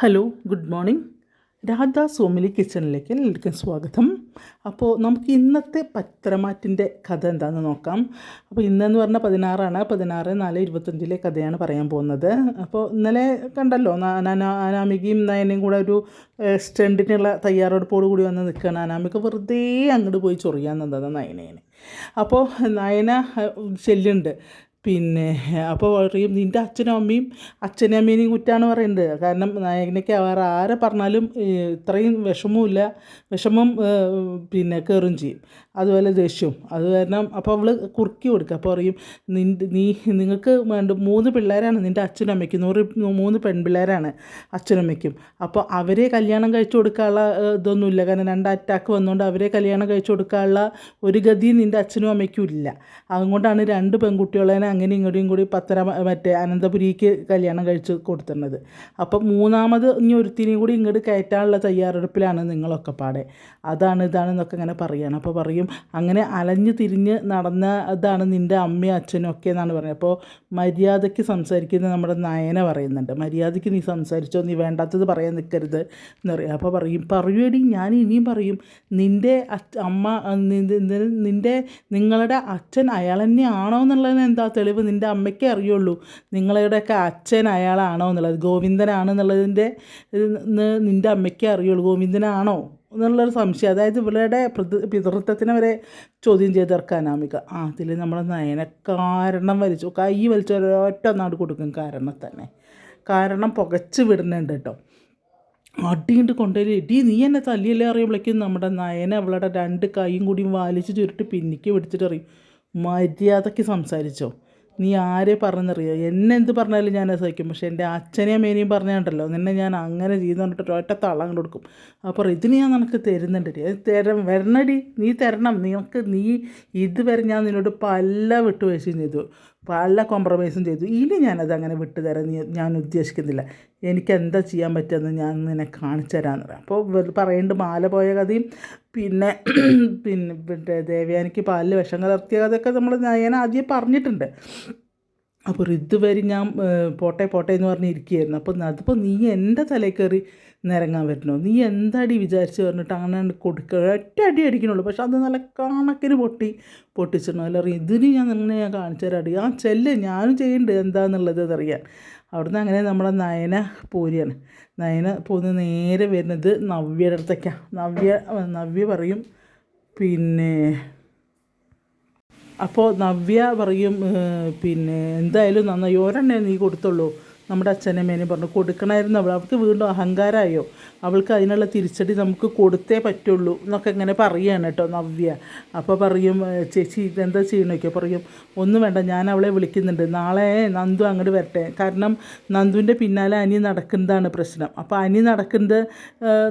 Hello good morning Radha Somili കിച്ചണിലേക്ക് എല്ലാവർക്കും സ്വാഗതം. അപ്പോൾ നമുക്ക് ഇന്നത്തെ പത്രമാറ്റിന്റെ കഥ എന്താണെന്ന് നോക്കാം. അപ്പോൾ ഇന്നെന്ന് പറഞ്ഞാൽ പതിനാറാണ്. പതിനാറ് നാല് ഇരുപത്തഞ്ചിലെ കഥയാണ് പറയാൻ പോകുന്നത്. അപ്പോൾ ഇന്നലെ കണ്ടല്ലോ അനാമികയും നയനയും കൂടെ ഒരു സ്റ്റണ്ടിനുള്ള തയ്യാറെടുപ്പോട് കൂടി വന്ന് നിൽക്കുകയാണ്. അനാമിക വെറുതെ അങ്ങോട്ട് പോയി ചൊറിയാൻ നിന്നത് നയനേനെ. അപ്പോൾ നയന ചെല്ലുണ്ട് പിന്നെ അപ്പോൾ പറയും നിന്റെ അച്ഛനും അമ്മയും അച്ഛനും അമ്മേനെയും കുറ്റാണ് പറയുന്നത് കാരണം നായകനൊക്കെ വേറെ ആരെ പറഞ്ഞാലും ഇത്രയും വിഷമവുമില്ല. വിഷമം പിന്നെ കയറും ചെയ്യും. അതുപോലെ ദേഷ്യവും. അത് കാരണം അപ്പോൾ അവൾ കുറുക്കി കൊടുക്കുക അപ്പോൾ പറയും നി നീ നിങ്ങൾക്ക് വേണ്ട മൂന്ന് പിള്ളേരാണ് നിന്റെ അച്ഛനും അമ്മയ്ക്കും. നൂറ് മൂന്ന് പെൺപിള്ളേരാണ് അച്ഛനും അമ്മയ്ക്കും. അപ്പോൾ അവരെ കല്യാണം കഴിച്ചു കൊടുക്കാനുള്ള ഇതൊന്നുമില്ല. കാരണം രണ്ട് അറ്റാക്ക് വന്നുകൊണ്ട് അവരെ കല്യാണം കഴിച്ചു കൊടുക്കാനുള്ള ഒരു ഗതി നിന്റെ അച്ഛനും അമ്മയ്ക്കും ഇല്ല. അതുകൊണ്ടാണ് രണ്ട് പെൺകുട്ടികളെ അങ്ങനെ ഇങ്ങോട്ടും കൂടി പത്തര മറ്റേ അനന്തപുരിക്ക് കല്യാണം കഴിച്ച് കൊടുത്തിരുന്നത്. അപ്പം മൂന്നാമത് ഇനി ഒരുത്തിനെയും കൂടി ഇങ്ങോട്ട് കയറ്റാനുള്ള തയ്യാറെടുപ്പിലാണ് നിങ്ങളൊക്കെ പാടെ. അതാണ് ഇതാണെന്നൊക്കെ ഇങ്ങനെ പറയുകയാണ് അപ്പോൾ പറയും അങ്ങനെ അലഞ്ഞ് തിരിഞ്ഞ് നടന്ന ഇതാണ് നിന്റെ അമ്മയും അച്ഛനും ഒക്കെ എന്നാണ് പറയുന്നത്. അപ്പോൾ മര്യാദയ്ക്ക് സംസാരിക്കുന്ന നമ്മുടെ നയന പറയുന്നുണ്ട്. മര്യാദയ്ക്ക് നീ സംസാരിച്ചോ നീ വേണ്ടാത്തത് പറയാൻ നിൽക്കരുത് എന്ന് പറയും. അപ്പോൾ പറയും പറയുവേടി ഞാൻ ഇനിയും പറയും നിന്റെ അമ്മ നിന്റെ നിങ്ങളുടെ അച്ഛൻ അയാൾ തന്നെയാണോ എന്നുള്ളതിന് എന്താ തെളിവ് നിന്റെ അമ്മയ്ക്കേ അറിയുള്ളൂ. നിങ്ങളുടെയൊക്കെ അച്ഛൻ അയാളാണോ എന്നുള്ളത്. ഗോവിന്ദനാണെന്നുള്ളതിന്റെ നിന്റെ അമ്മയ്ക്കേ അറിയുള്ളൂ. ഗോവിന്ദനാണോ എന്നുള്ളൊരു സംശയം. അതായത് പ്രതി പിതൃത്വത്തിനെ വരെ ചോദ്യം ചെയ്തിറക്കാൻ അനാമിക ആ അതിൽ നമ്മൾ നയന കാരണം വലിച്ചു. കൈ വലിച്ച ഒരൊറ്റ നാട് കൊടുക്കും. കാരണം തന്നെ. കാരണം പുകച്ച് വിടുന്നുണ്ട് കേട്ടോ. അടിയിട്ട് കൊണ്ടുവരും. എടി നീ എന്നെ തല്ലിയല്ലേ അറിയുമ്പോഴേക്കും നമ്മുടെ നയന അവളുടെ രണ്ട് കൈയും കൂടി വാലിച്ച് ചുരുട്ടി പിന്നിക്ക് പിടിച്ചിട്ട് അറിയും മര്യാദയ്ക്ക് സംസാരിച്ചോ. നീ ആരെ പറഞ്ഞറിയോ എന്നെ എന്ത് പറഞ്ഞാലും ഞാൻ സഹിക്കും. പക്ഷേ എന്റെ അച്ഛനെയും അമ്മേനെയും പറഞ്ഞാണ്ടല്ലോ. നിന്നെ ഞാൻ അങ്ങനെ ചെയ്യുന്ന പറഞ്ഞിട്ട് ഒറ്റ തളം കൊടുക്കും. അപ്പോൾ ഇതിന് ഞാൻ നിനക്ക് തരുന്നുണ്ട് അത് തരം. വരണടി. നീ തരണം. നിനക്ക് നീ ഇതുവരെ ഞാൻ നിന്നോട് പല വിട്ടുവീഴ്ചയും ചെയ്തു. പല കോംപ്രമൈസും ചെയ്തു. ഇനി ഞാനത് അങ്ങനെ വിട്ടു തരാൻ ഞാൻ ഉദ്ദേശിക്കുന്നില്ല. എനിക്ക് എന്താ ചെയ്യാൻ പറ്റുമെന്ന് ഞാൻ നിന്നെ കാണിച്ചു തരാമെന്ന് പറയാം. അപ്പോൾ പറയേണ്ട മാല പോയ കഥയും പിന്നെ പിന്നെ ദേവയാനിക്ക് പാലിൽ വിഷം കലർത്തിയ കഥയൊക്കെ നമ്മൾ ഞാൻ ആദ്യം പറഞ്ഞിട്ടുണ്ട്. അപ്പോൾ ഇതുവരെ ഞാൻ പോട്ടെ പോട്ടെ എന്ന് പറഞ്ഞ് ഇരിക്കുകയായിരുന്നു. അപ്പോൾ അതിപ്പോൾ നീ എന്റെ തലയിൽ കയറി നിരങ്ങാൻ പറ്റണോ? നീ എന്താടി വിചാരിച്ച് പറഞ്ഞിട്ട് അങ്ങനെ കൊടുക്കുക ഒറ്റ അടി അടിക്കണുള്ളൂ. പക്ഷെ അത് നല്ല കണക്കിന് പൊട്ടി പൊട്ടിച്ചിടണം അല്ല ഇതിന് ഞാൻ അങ്ങനെ ഞാൻ കാണിച്ചു തരാം അടി. ആ ചെല്ല് ഞാനും ചെയ്യുന്നുണ്ട് എന്താണെന്നുള്ളത് അതറിയാൻ അവിടുന്ന് അങ്ങനെ നമ്മുടെ നയന പോരുകയാണ്. നയന പോന്ന് നേരെ വരുന്നത് നവ്യയുടെ അടുത്തേക്കാണ്. നവ്യ നവ്യ പറയും പിന്നെ അപ്പോൾ നവ്യ പറയും പിന്നെ എന്തായാലും നന്നായി ഒരെണ്ണേ നീ കൊടുത്തുള്ളൂ. നമ്മുടെ അച്ഛനമ്മേനെ പറഞ്ഞു കൊടുക്കണമായിരുന്നു അവൾ. അവൾക്ക് വീണ്ടും അഹങ്കാരമായോ? അവൾക്ക് അതിനുള്ള തിരിച്ചടി നമുക്ക് കൊടുത്തേ പറ്റുള്ളൂ എന്നൊക്കെ ഇങ്ങനെ പറയുകയാണ് കേട്ടോ നവ്യ. അപ്പോൾ പറയും ചേച്ചി ഇതെന്താ ചെയ്യണമൊക്കെ പറയും. ഒന്നും വേണ്ട ഞാൻ അവളെ വിളിക്കുന്നുണ്ട്. നാളെ നന്ദു അങ്ങോട്ട് വരട്ടെ. കാരണം നന്ദുവിന്റെ പിന്നാലെ അനി നടക്കുന്നതാണ് പ്രശ്നം. അപ്പോൾ അനി നടക്കുന്നത്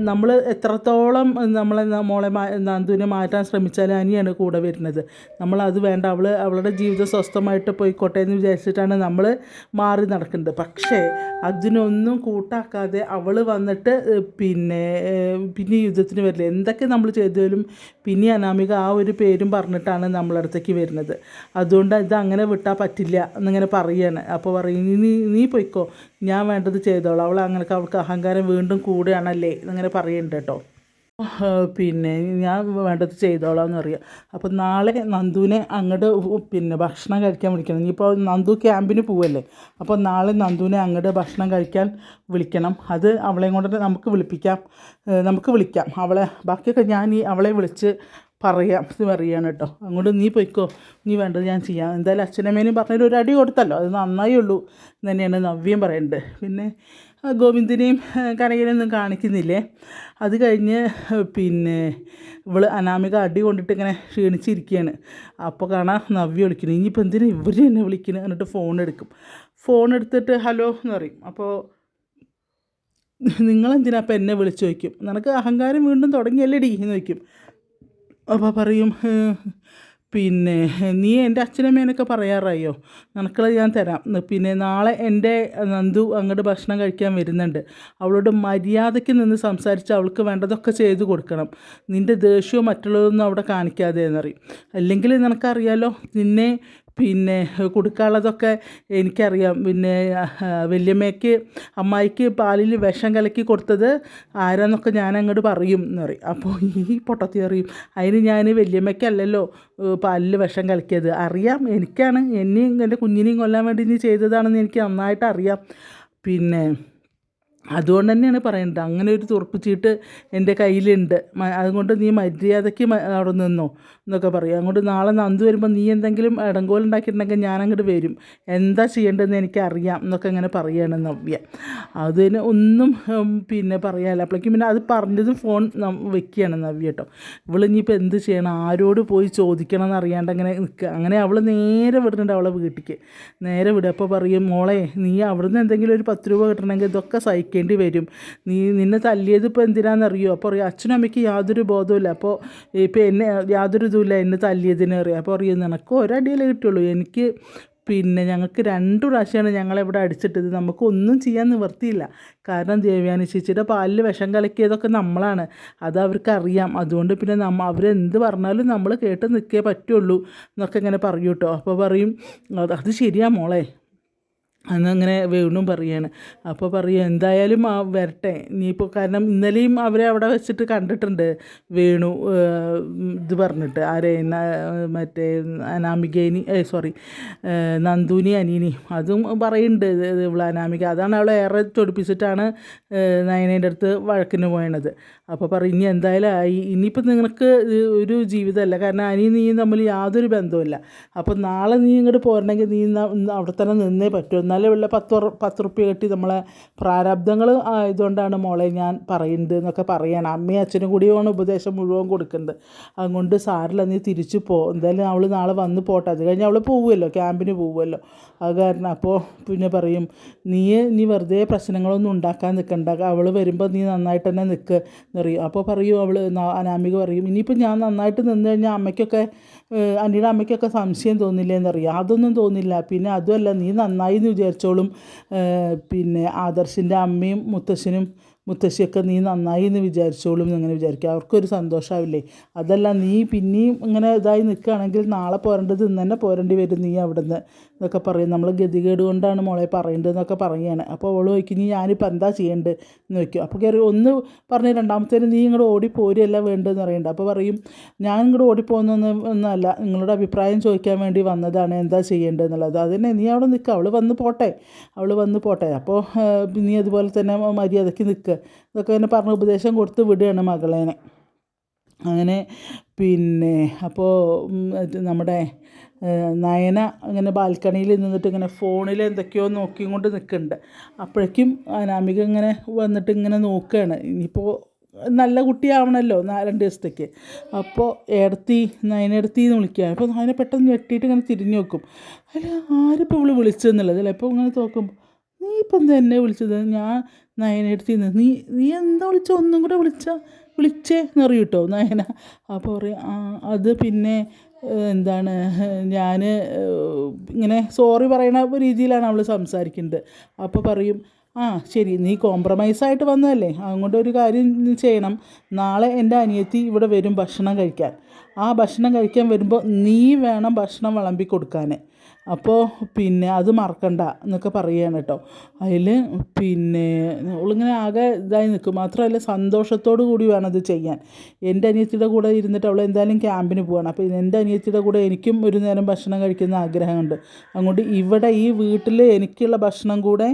നമ്മൾ എത്രത്തോളം നമ്മളെ മോളെ നന്ദുവിനെ മാറ്റാൻ ശ്രമിച്ചാലും അനിയാണ് കൂടെ വരുന്നത്. നമ്മൾ അത് വേണ്ട. അവൾ അവളുടെ ജീവിതം സ്വസ്ഥമായിട്ട് പോയിക്കോട്ടെ എന്ന് വിചാരിച്ചിട്ടാണ് നമ്മൾ മാറി നടക്കുന്നത്. പക്ഷേ അതിനൊന്നും കൂട്ടാക്കാതെ അവൾ വന്നിട്ട് പിന്നെ പിന്നെ യുദ്ധത്തിന് വരില്ല. എന്തൊക്കെ നമ്മൾ ചെയ്താലും പിന്നെ അനാമിക ആ ഒരു പേരും പറഞ്ഞിട്ടാണ് നമ്മളടുത്തേക്ക് വരുന്നത്. അതുകൊണ്ട് ഇത് അങ്ങനെ വിട്ടാൽ പറ്റില്ല എന്നിങ്ങനെ പറയുകയാണ് അപ്പോൾ പറയും നീ നീ പൊയ്ക്കോ ഞാൻ വേണ്ടത് ചെയ്തോളാം. അവൾ അങ്ങനെ അവൾക്ക് അഹങ്കാരം വീണ്ടും കൂടുകയാണല്ലേ എന്നിങ്ങനെ പറയുന്നുണ്ട് കേട്ടോ. പിന്നെ ഞാൻ വേണ്ടത് ചെയ്തോളാം എന്ന് പറയാം അപ്പോൾ നാളെ നന്ദുവിനെ അങ്ങോട്ട് പിന്നെ ഭക്ഷണം കഴിക്കാൻ വിളിക്കണം. ഇനിയിപ്പോൾ നന്ദു ക്യാമ്പിന് പോവല്ലേ? അപ്പോൾ നാളെ നന്ദുവിനെ അങ്ങോട്ട് ഭക്ഷണം കഴിക്കാൻ വിളിക്കണം. അത് അവളെയും കൊണ്ട് നമുക്ക് വിളിപ്പിക്കാം. നമുക്ക് വിളിക്കാം. അവളെ ബാക്കിയൊക്കെ ഞാൻ ഈ അവളെ വിളിച്ച് പറയാം. പറയാണ് കേട്ടോ. അങ്ങോട്ട് നീ പൊയ്ക്കോ. നീ വേണ്ടത് ഞാൻ ചെയ്യാം. എന്തായാലും അച്ഛനമ്മേനും പറഞ്ഞൊരു അടി കൊടുത്തല്ലോ. അത് നന്നായി ഉള്ളൂ. എന്ന് തന്നെയാണ് നവ്യം പറയുന്നത് പിന്നെ ഗോവിന്ദനെയും കനകനെയൊന്നും കാണിക്കുന്നില്ലേ? അത് കഴിഞ്ഞ് പിന്നെ ഇവൾ അനാമിക അടി കൊണ്ടിട്ട് ഇങ്ങനെ ക്ഷീണിച്ചിരിക്കുകയാണ്. അപ്പോൾ കാണാം നവ്യ വിളിക്കുന്നു. ഇനിയിപ്പോൾ എന്തിനാ ഇവർ എന്നെ വിളിക്കുന്നത്? എന്നിട്ട് ഫോൺ എടുക്കും. ഫോൺ എടുത്തിട്ട് ഹലോ എന്ന് പറയും. അപ്പോൾ നിങ്ങളെന്തിനാ അപ്പം എന്നെ വിളിച്ചു? ചോദിക്കും. നിനക്ക് അഹങ്കാരം വീണ്ടും തുടങ്ങിയല്ലേ ഡീ എന്ന് ചോദിക്കും. അപ്പോൾ പറയും "ഏഹ്, പിന്നെ നീ എന്റെ അച്ഛനമ്മേനൊക്കെ പറയാറായോ? നിനക്കുള്ളത് ഞാൻ തരാം. പിന്നെ നാളെ എന്റെ നന്ദു അങ്ങോട്ട് ഭക്ഷണം കഴിക്കാൻ വരുന്നുണ്ട്. അവളോട് മര്യാദയ്ക്ക് നിന്ന് സംസാരിച്ച് അവൾക്ക് വേണ്ടതൊക്കെ ചെയ്തു കൊടുക്കണം. നിന്റെ ദേഷ്യവും മറ്റുള്ളതൊന്നും അവിടെ കാണിക്കാതെ എന്നറിയും അല്ലെങ്കിൽ നിനക്കറിയാലോ നിന്നെ പിന്നെ കൊടുക്കാനുള്ളതൊക്കെ എനിക്കറിയാം. പിന്നെ വല്യമ്മയ്ക്ക് അമ്മായിക്ക് പാലിൽ വിഷം കലക്കി കൊടുത്തത് ആരാന്നൊക്കെ ഞാൻ അങ്ങോട്ട് പറയും എന്ന് പറയും. അപ്പോൾ ഈ പൊട്ടത്തി അറിയും അതിന് ഞാൻ വല്യമ്മയ്ക്കല്ലല്ലോ പാലിൽ വിഷം കലക്കിയത്. അറിയാം എനിക്കാണ്. എന്നെയും എന്റെ കുഞ്ഞിനെയും കൊല്ലാൻ വേണ്ടി നീ ചെയ്തതാണെന്ന് എനിക്ക് നന്നായിട്ട് അറിയാം. പിന്നെ അതുകൊണ്ട് തന്നെയാണ് പറയുന്നത് അങ്ങനെ ഒരു തുറപ്പിച്ചിട്ട് എന്റെ കയ്യിലുണ്ട്. അതുകൊണ്ട് നീ മര്യാദയ്ക്ക് അവിടെ നിന്നോ. എന്നൊക്കെ പറയും. അങ്ങോട്ട് നാളെ നന്ദ് വരുമ്പോൾ നീ എന്തെങ്കിലും ഇടങ്കോലുണ്ടാക്കിയിട്ടുണ്ടെങ്കിൽ ഞാൻ അങ്ങോട്ട് വരും. എന്താ ചെയ്യേണ്ടതെന്ന് എനിക്കറിയാം എന്നൊക്കെ ഇങ്ങനെ പറയുകയാണ് നവ്യ. അതിന് ഒന്നും പിന്നെ പറയാനില്ല. അപ്പോഴേക്കും പിന്നെ അത് പറഞ്ഞതും ഫോൺ വെക്കുകയാണ് നവ്യ കേട്ടോ. ഇവൾ ഇനിയിപ്പോൾ എന്ത് ചെയ്യണം? ആരോട് പോയി ചോദിക്കണം എന്നറിയാണ്ട് അങ്ങനെ നിൽക്കുക അങ്ങനെ അവൾ നേരെ വിടുന്നുണ്ട് അവളെ വീട്ടിലേക്ക് നേരെ വിടുക അപ്പോൾ പറയും മോളെ നീ അവിടുന്ന് എന്തെങ്കിലും ഒരു പത്ത് രൂപ കിട്ടണമെങ്കിൽ ഇതൊക്കെ സഹിക്കേണ്ടി വരും. നീ നിന്നെ തല്ലിയത് ഇപ്പോൾ എന്തിനാണെന്നറിയോ അപ്പോൾ പറയും അച്ഛനും അമ്മയ്ക്ക് യാതൊരു ബോധവുമില്ല. അപ്പോൾ ഇപ്പോൾ എന്നെ യാതൊരു ഇതുമില്ല എന്നെ തല്ലിയതിനെ അറിയാം. അപ്പോൾ അറിയാം നിനക്ക് ഒരടിയല്ലേ കിട്ടുള്ളൂ. എനിക്ക് പിന്നെ ഞങ്ങൾക്ക് രണ്ട് പ്രാവശ്യമാണ് ഞങ്ങളെവിടെ അടിച്ചിട്ടത്. നമുക്ക് ഒന്നും ചെയ്യാൻ നിവർത്തിയില്ല. കാരണം ദേവ്യാനി ചേച്ചിയുടെ പാലിൽ വിഷം കലക്കിയതൊക്കെ നമ്മളാണ്. അത് അവർക്ക് അറിയാം. അതുകൊണ്ട് പിന്നെ നമ്മ അവരെന്ത് പറഞ്ഞാലും നമ്മൾ കേട്ട് നിൽക്കേ പറ്റുള്ളൂ എന്നൊക്കെ ഇങ്ങനെ പറയൂട്ടോ അപ്പോൾ പറയും അത് ശരിയാ മോളെ. അന്നങ്ങനെ വേണു പറയാണ്. അപ്പോൾ പറയും എന്തായാലും ആ വരട്ടെ. ഇനിയിപ്പോൾ കാരണം ഇന്നലെയും അവരെ അവിടെ വെച്ചിട്ട് കണ്ടിട്ടുണ്ട് വേണു ഇത് പറഞ്ഞിട്ട്. ആരെ? മറ്റേ അനാമികേനി സോറി നന്ദുനി അനീനി അതും പറയുന്നുണ്ട് ഇത് അനാമിക. അതാണ് അവളെ ഏറെ ചൊടിപ്പിച്ചിട്ടാണ് നയനേന്റെ അടുത്ത് വഴക്കിന് പോയണത്. അപ്പോൾ പറയും ഇനി എന്തായാലും ആയി. ഇനിയിപ്പോൾ നിങ്ങൾക്ക് ഒരു ജീവിതമല്ല. കാരണം അനി നീ തമ്മിൽ യാതൊരു ബന്ധവുമില്ല. അപ്പോൾ നാളെ നീ ഇങ്ങോട്ട് പോരണമെങ്കിൽ നീ അവിടെ തന്നെ നിന്നേ പറ്റൂ. ഉള്ള പത്ത് പത്ത് റുപ്യ കെട്ടി നമ്മളെ പ്രാരാബ്ദങ്ങൾ ആയതുകൊണ്ടാണ് മോളെ ഞാൻ പറയുന്നത് എന്നൊക്കെ പറയാണ് അമ്മയും അച്ഛനും കൂടിയാണ് ഉപദേശം മുഴുവൻ കൊടുക്കുന്നത്. അതുകൊണ്ട് സാറില്ല നീ തിരിച്ചു പോ. എന്തായാലും അവൾ നാളെ വന്ന് പോട്ടെ. അത് കഴിഞ്ഞ് അവൾ പോവുമല്ലോ ക്യാമ്പിന് പോവുമല്ലോ. അത് കാരണം അപ്പോൾ പിന്നെ പറയും നീ നീ വെറുതെ പ്രശ്നങ്ങളൊന്നും ഉണ്ടാക്കാൻ നിൽക്കണ്ട അവൾ വരുമ്പോൾ നീ നന്നായിട്ട് തന്നെ നിൽക്ക് എന്നറിയും. അപ്പോൾ പറയും അവൾ അനാമിക പറയും ഇനിയിപ്പോൾ ഞാൻ നന്നായിട്ട് നിന്ന് കഴിഞ്ഞാൽ അമ്മയ്ക്കൊക്കെ അനിയുടെ അമ്മയ്ക്കൊക്കെ സംശയം തോന്നില്ലേ എന്നറിയാം അതൊന്നും തോന്നില്ല. പിന്നെ അതുമല്ല നീ നന്നായി എന്ന് വിചാരിച്ചോളും. പിന്നെ ആദർശിന്റെ അമ്മയും മുത്തശ്ശനും മുത്തശ്ശിയൊക്കെ നീ നന്നായി എന്ന് വിചാരിച്ചോളും എന്നിങ്ങനെ വിചാരിക്കുക അവർക്കൊരു സന്തോഷമാവില്ലേ അതല്ല നീ പിന്നെയും ഇങ്ങനെ ഇതായി നിൽക്കുകയാണെങ്കിൽ നാളെ പോരേണ്ടത് ഇന്ന് തന്നെ പോരേണ്ടി വരും നീ അവിടുന്ന് എന്നൊക്കെ പറയും. നമ്മൾ ഗതികേട് കൊണ്ടാണ് മോളെ പറയേണ്ടതെന്നൊക്കെ പറയുകയാണ്. അപ്പോൾ അവൾ ചോദിക്കും നീ ഞാനിപ്പോൾ എന്താ ചെയ്യേണ്ടത്? എന്ന് ചോദിക്കും. അപ്പോൾ കയറി ഒന്ന് പറഞ്ഞ് രണ്ടാമത്തേന് നീ ഇങ്ങോട്ട് ഓടി പോരുകയല്ല വേണ്ടതെന്ന് പറയുന്നുണ്ട് അപ്പോൾ പറയും ഞാൻ ഇങ്ങോട്ട് ഓടിപ്പോകുന്നൊന്നും ഒന്നല്ല നിങ്ങളുടെ അഭിപ്രായം ചോദിക്കാൻ വേണ്ടി വന്നതാണ്. എന്താ ചെയ്യേണ്ടതെന്നുള്ളത് അതിനെ നീ അവിടെ നിൽക്കുക അവൾ വന്ന് പോട്ടെ. അവൾ വന്ന് പോട്ടെ. അപ്പോൾ നീ അതുപോലെ തന്നെ മര്യാദയ്ക്ക് നിൽക്കുക ഇതൊക്കെ തന്നെ പറഞ്ഞ് ഉപദേശം കൊടുത്ത് വിടുകയാണ് മകളേനെ. അങ്ങനെ പിന്നെ അപ്പോൾ നമ്മുടെ നയന ഇങ്ങനെ ബാൽക്കണിയിൽ നിന്നിട്ട് ഇങ്ങനെ ഫോണിൽ എന്തൊക്കെയോ നോക്കിയും കൊണ്ട് നിൽക്കുന്നുണ്ട്. അപ്പോഴേക്കും അനാമിക ഇങ്ങനെ വന്നിട്ട് ഇങ്ങനെ നോക്കുകയാണ്. ഇനിയിപ്പോൾ നല്ല കുട്ടിയാവണമല്ലോ രണ്ട് ദിവസത്തേക്ക്. അപ്പോൾ ഏടത്തി നയനെടുത്തി എന്ന് വിളിക്കുക അപ്പോൾ നയനെ പെട്ടെന്ന് ഞെട്ടിയിട്ട് ഇങ്ങനെ തിരിഞ്ഞു നോക്കും. അല്ല ആരിപ്പോൾ ഇവൾ വിളിച്ചതെന്നുള്ളത് അല്ലേ? അപ്പോൾ ഇങ്ങനെ നോക്കുമ്പോൾ നീ ഇപ്പം എന്താ എന്നെ വിളിച്ചത്? ഞാൻ നയനെടുത്തി നീ നീ എന്താ വിളിച്ച? ഒന്നും കൂടെ വിളിച്ച വിളിച്ചേ എന്ന് പറയും കേട്ടോ നയന. അപ്പോൾ പറയും അത് പിന്നെ എന്താണ് ഞാൻ ഇങ്ങനെ സോറി പറയണ രീതിയിലാണ് അവൾ സംസാരിക്കുന്നത് അപ്പോൾ പറയും ആ ശരി നീ കോംപ്രമൈസായിട്ട് വന്നതല്ലേ? അതുകൊണ്ട് ഒരു കാര്യം ചെയ്യണം. നാളെ എന്റെ അനിയത്തി ഇവിടെ വരും ഭക്ഷണം കഴിക്കാൻ. ആ ഭക്ഷണം കഴിക്കാൻ വരുമ്പോൾ നീ വേണം ഭക്ഷണം വിളമ്പി കൊടുക്കാൻ അപ്പോൾ പിന്നെ അത് മറക്കണ്ട എന്നൊക്കെ പറയുകയാണ് കേട്ടോ. അതിൽ പിന്നെ അവളിങ്ങനെ ആകെ ഇതായി നിൽക്കും. മാത്രമല്ല സന്തോഷത്തോടു കൂടി വേണം അത് ചെയ്യാൻ. എന്റെ അനിയത്തിയുടെ കൂടെ ഇരുന്നിട്ട് അവൾ എന്തായാലും ക്യാമ്പിന് പോവാണ്. അപ്പോൾ എന്റെ അനിയത്തിയുടെ കൂടെ എനിക്കും ഒരു നേരം ഭക്ഷണം കഴിക്കുന്ന ആഗ്രഹമുണ്ട്. അതുകൊണ്ട് ഇവിടെ ഈ വീട്ടിൽ എനിക്കുള്ള ഭക്ഷണം കൂടെ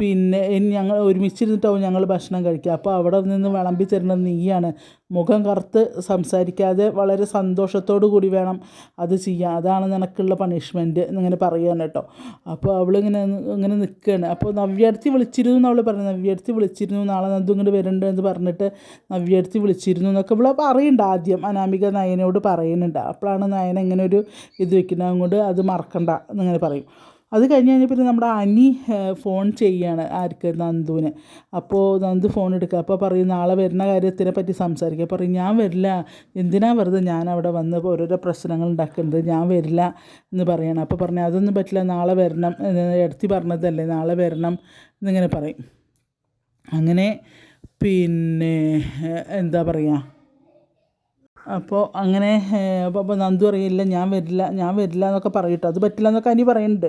പിന്നെ ഞങ്ങൾ ഒരുമിച്ചിരുന്നിട്ടാവും ഞങ്ങൾ ഭക്ഷണം കഴിക്കുക. അപ്പോൾ അവിടെ നിന്ന് വിളമ്പി തരുന്നത് നീയാണ് മുഖം കറുത്ത് സംസാരിക്കാതെ വളരെ സന്തോഷത്തോടു കൂടി വേണം അത് ചെയ്യാൻ. അതാണ് നിനക്കുള്ള പണിഷ്മെന്റ് എന്നിങ്ങനെ പറയുകയാണ് കേട്ടോ. അപ്പോൾ അവളിങ്ങനെ ഇങ്ങനെ നിൽക്കുകയാണ് അപ്പോൾ നവ്യടുത്തി വിളിച്ചിരുന്നു എന്ന് അവൾ പറഞ്ഞു. നവ്യടുത്തി വിളിച്ചിരുന്നു നാളെ നന്ദു ഇങ്ങോട്ട് വരണ്ട എന്ന് പറഞ്ഞിട്ട് നവ്യടുത്തി വിളിച്ചിരുന്നു എന്നൊക്കെ ഇവിടെ പറയുന്നുണ്ട് ആദ്യം. അനാമിക നയനോട് പറയുന്നുണ്ട്. അപ്പോഴാണ് നയന ഇങ്ങനെ ഒരു ഇത് വെക്കുന്നത്. അങ്ങോട്ട് അത് മറക്കണ്ട എന്നിങ്ങനെ പറയും. അത് കഴിഞ്ഞ് കഴിഞ്ഞാൽ പിന്നെ നമ്മുടെ അനി ഫോൺ ചെയ്യുകയാണ് ആർക്ക് നന്ദുവിന്. അപ്പോൾ നന്ദു ഫോൺ എടുക്കുക അപ്പോൾ പറയും നാളെ വരുന്ന കാര്യത്തിനെ പറ്റി സംസാരിക്കുക പറയും ഞാൻ വരില്ല. എന്തിനാ വെറുതെ ഞാൻ അവിടെ വന്ന് ഓരോരോ പ്രശ്നങ്ങൾ ഉണ്ടാക്കുന്നത്? ഞാൻ വരില്ല. എന്ന് പറയണം. അപ്പോൾ പറഞ്ഞു അതൊന്നും പറ്റില്ല. നാളെ വരണം. എടുത്തി പറഞ്ഞതല്ലേ നാളെ വരണം എന്നിങ്ങനെ പറയും. അങ്ങനെ പിന്നെ എന്താ പറയുക അപ്പോൾ അങ്ങനെ അപ്പോൾ അപ്പോൾ നന്ദു അറിയില്ല ഞാൻ വരില്ല ഞാൻ വരില്ല എന്നൊക്കെ പറയട്ടോ അത് പറ്റില്ല എന്നൊക്കെ അനി പറയുന്നുണ്ട്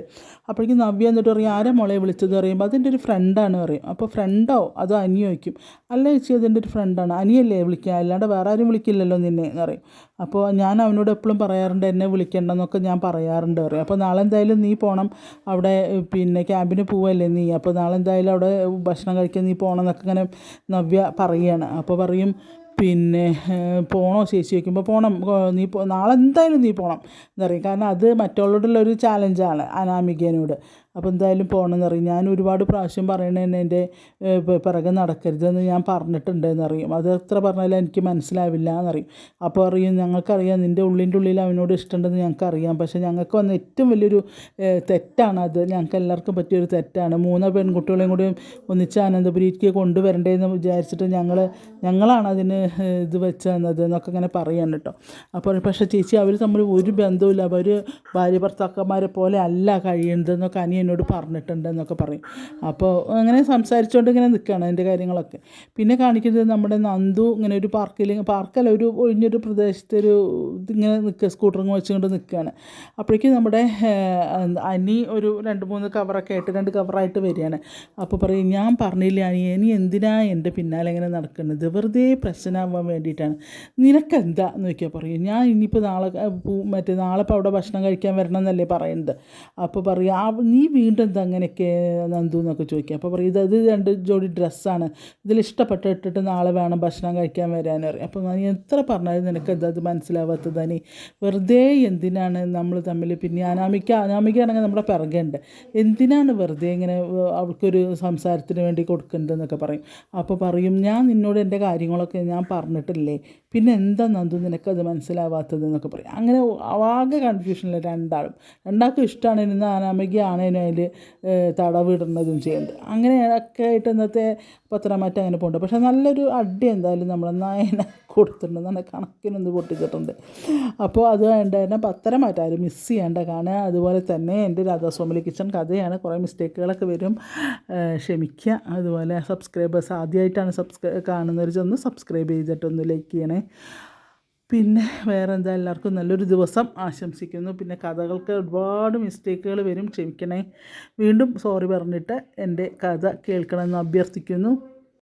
അപ്പോഴേക്കും നവ്യ എന്നിട്ട് പറയും ആരെ മോളെ വിളിച്ചത്? പറയുമ്പോൾ അതിന്റെ ഒരു ഫ്രണ്ടാണ് പറയും. അപ്പോൾ ഫ്രണ്ടോ അതോ അനി ചോദിക്കും. അല്ല ചേച്ചി അതിന്റെ ഒരു ഫ്രണ്ടാണ് അനിയല്ലേ വിളിക്കുക അല്ലാണ്ട് വേറെ ആരും വിളിക്കില്ലല്ലോ നിന്നെ എന്ന് പറയും. അപ്പോൾ ഞാൻ അവനോട് എപ്പോഴും പറയാറുണ്ട് എന്നെ വിളിക്കണ്ടെന്നൊക്കെ ഞാൻ പറയാറുണ്ട് പറയും. അപ്പോൾ നാളെ എന്തായാലും നീ പോകണം അവിടെ പിന്നെ ക്യാമ്പിന് പോവല്ലേ നീ? അപ്പോൾ നാളെ എന്തായാലും അവിടെ ഭക്ഷണം കഴിക്കാൻ നീ പോകണം എന്നൊക്കെ ഇങ്ങനെ നവ്യ പറയുകയാണ് അപ്പോൾ പറയും പിന്നെ പോകണോ ചേച്ചി വയ്ക്കുമ്പോൾ പോകണം നീ പോ നാളെ എന്തായാലും നീ പോകണം എന്നറിയാം. കാരണം അത് മറ്റുള്ളവരോടുള്ള ഒരു ചാലഞ്ചാണ് അനാമികേനോട്. അപ്പോൾ എന്തായാലും പോകണമെന്ന് പറയും ഞാൻ ഒരുപാട് പ്രാവശ്യം പറയണതന്നെ എന്റെ പിറകെ നടക്കരുതെന്ന് ഞാൻ പറഞ്ഞിട്ടുണ്ട് എന്നറിയും അത് എത്ര പറഞ്ഞാലും എനിക്ക് മനസ്സിലാവില്ല എന്നറിയും അപ്പോൾ അറിയും ഞങ്ങൾക്കറിയാം നിന്റെ ഉള്ളിന്റെ ഉള്ളിൽ അവനോട് ഇഷ്ടമുണ്ടെന്ന് ഞങ്ങൾക്കറിയാം. പക്ഷേ ഞങ്ങൾക്ക് വന്ന ഏറ്റവും വലിയൊരു തെറ്റാണ് അത് ഞങ്ങൾക്ക് എല്ലാവർക്കും പറ്റിയൊരു തെറ്റാണ്. മൂന്ന് പെൺകുട്ടികളെയും കൂടി ഒന്നിച്ച് അനന്തപുരിക്ക് കൊണ്ടുവരണ്ടേന്ന് വിചാരിച്ചിട്ട് ഞങ്ങൾ ഞങ്ങളാണ് അതിന് ഇത് വെച്ച് തന്നത് എന്നൊക്കെ ഇങ്ങനെ പറയാണ് കേട്ടോ. അപ്പോൾ പക്ഷേ ചേച്ചി അവർ തമ്മിൽ ഒരു ബന്ധവുമില്ല. അവർ ഭാര്യ ഭർത്താക്കന്മാരെ പോലെ അല്ല കഴിയുന്നതെന്നൊക്കെ അനി എന്നോട് പറഞ്ഞിട്ടുണ്ട് എന്നൊക്കെ പറയും. അപ്പോൾ അങ്ങനെ സംസാരിച്ചുകൊണ്ട് ഇങ്ങനെ നിൽക്കുകയാണ് അതിന്റെ കാര്യങ്ങളൊക്കെ. പിന്നെ കാണിക്കുന്നത് നമ്മുടെ നന്ദു ഇങ്ങനെ ഒരു പാർക്കിൽ പാർക്കല്ല ഒരു ഒഴിഞ്ഞൊരു പ്രദേശത്ത് ഒരു ഇങ്ങനെ നിൽക്കുക സ്കൂട്ടറും വെച്ചുകൊണ്ട് നിൽക്കുകയാണ് അപ്പോഴേക്കും നമ്മുടെ അനി ഒരു രണ്ട് മൂന്ന് കവറൊക്കെ ആയിട്ട് രണ്ട് കവറായിട്ട് വരികയാണ്. അപ്പോൾ പറയും ഞാൻ പറഞ്ഞില്ല അനി ഇനി എന്തിനാ എന്റെ പിന്നാലെ ഇങ്ങനെ നടക്കുന്നത്? വെറുതെ പ്രശ്നമാവാൻ വേണ്ടിയിട്ടാണ്. നിനക്കെന്താ? എന്ന് ചോദിക്കുക പറയും. ഞാൻ ഇനിയിപ്പോൾ നാളെ മറ്റേ നാളെ ഇപ്പോൾ അവിടെ ഭക്ഷണം കഴിക്കാൻ വരണം എന്നല്ലേ പറയുന്നത് അപ്പോൾ പറയും ആ നീ വീണ്ടും എന്താ അങ്ങനെയൊക്കെ നന്ദു എന്നൊക്കെ ചോദിക്കുക അപ്പോൾ പറയും ഇത് രണ്ട് ജോഡി ഡ്രസ്സാണ്. ഇതിൽ ഇഷ്ടപ്പെട്ട് ഇട്ടിട്ട് നാളെ വേണം ഭക്ഷണം കഴിക്കാൻ വരാൻ പറയും. അപ്പോൾ ഞാൻ എത്ര പറഞ്ഞാലും നിനക്ക് എന്താ അത് മനസ്സിലാവാത്തത് വെറുതെ എന്തിനാണ് നമ്മൾ തമ്മിൽ പിന്നെ അനാമിക്ക അനാമികയാണെങ്കിൽ നമ്മുടെ പിറകുണ്ട് എന്തിനാണ് വെറുതെ ഇങ്ങനെ അവൾക്കൊരു സംസാരത്തിന് വേണ്ടി കൊടുക്കേണ്ടതെന്നൊക്കെ പറയും. അപ്പോൾ പറയും ഞാൻ നിന്നോട് എന്റെ കാര്യങ്ങളൊക്കെ ഞാൻ പറഞ്ഞിട്ടില്ലേ? പിന്നെ എന്താ നന്ദു നിനക്കത് മനസ്സിലാവാത്തത് എന്നൊക്കെ പറയും. അങ്ങനെ ആകെ കൺഫ്യൂഷനില്ല രണ്ടാളും. രണ്ടാൾക്കും ഇഷ്ടമാണ് ഇന്ന് അനാമികയാണേനും അതിൽ തടവിടുന്നതും ചെയ്യുന്നത്. അങ്ങനെ ഒക്കെ ആയിട്ട് ഇന്നത്തെ പത്രമാറ്റം അങ്ങനെ പോകുന്നുണ്ട് പക്ഷേ നല്ലൊരു അടി എന്തായാലും നമ്മൾ നായന കൊടുത്തിട്ടുണ്ട്. നല്ല കണക്കിനൊന്ന് പൊട്ടിച്ചിട്ടുണ്ട്. അപ്പോൾ അത് വേണ്ട തന്നെ പത്രമാറ്റം ആരും മിസ് ചെയ്യേണ്ട. കാണുക അതുപോലെ തന്നെ എന്റെ രാധാസ്വാമിലി കിച്ചൺ കഥയാണ്. കുറേ മിസ്റ്റേക്കുകളൊക്കെ വരും. ക്ഷമിക്കുക. അതുപോലെ സബ്സ്ക്രൈബേഴ്സ് ആദ്യമായിട്ടാണ് സബ്സ്ക്രൈ കാണുന്നവർ ചെന്ന് സബ്സ്ക്രൈബ് ചെയ്തിട്ടൊന്ന് ലൈക്ക് ചെയ്യണേ. പിന്നെ വേറെ എന്താ എല്ലാവർക്കും നല്ലൊരു ദിവസം ആശംസിക്കുന്നു. പിന്നെ കഥകൾക്ക് ഒരുപാട് മിസ്റ്റേക്കുകൾ വരും. ക്ഷമിക്കണേ. വീണ്ടും സോറി പറഞ്ഞിട്ട് എന്റെ കഥ കേൾക്കണമെന്ന് അഭ്യർത്ഥിക്കുന്നു.